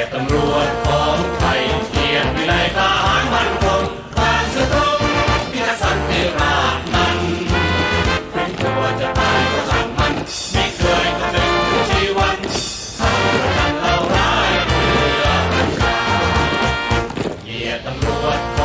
ยรติตำรวจของไทยเกียรติวิไลทหารมันคงบางสะตรงพิทักษ์สันติราษฎร์นั้นเป็นตัวจะตายก็ช่างมันไม่เคยคำนึงถึงชีวันเข้าทำเราร้ายเรือนชาเกียรติตำรวจ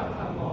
God.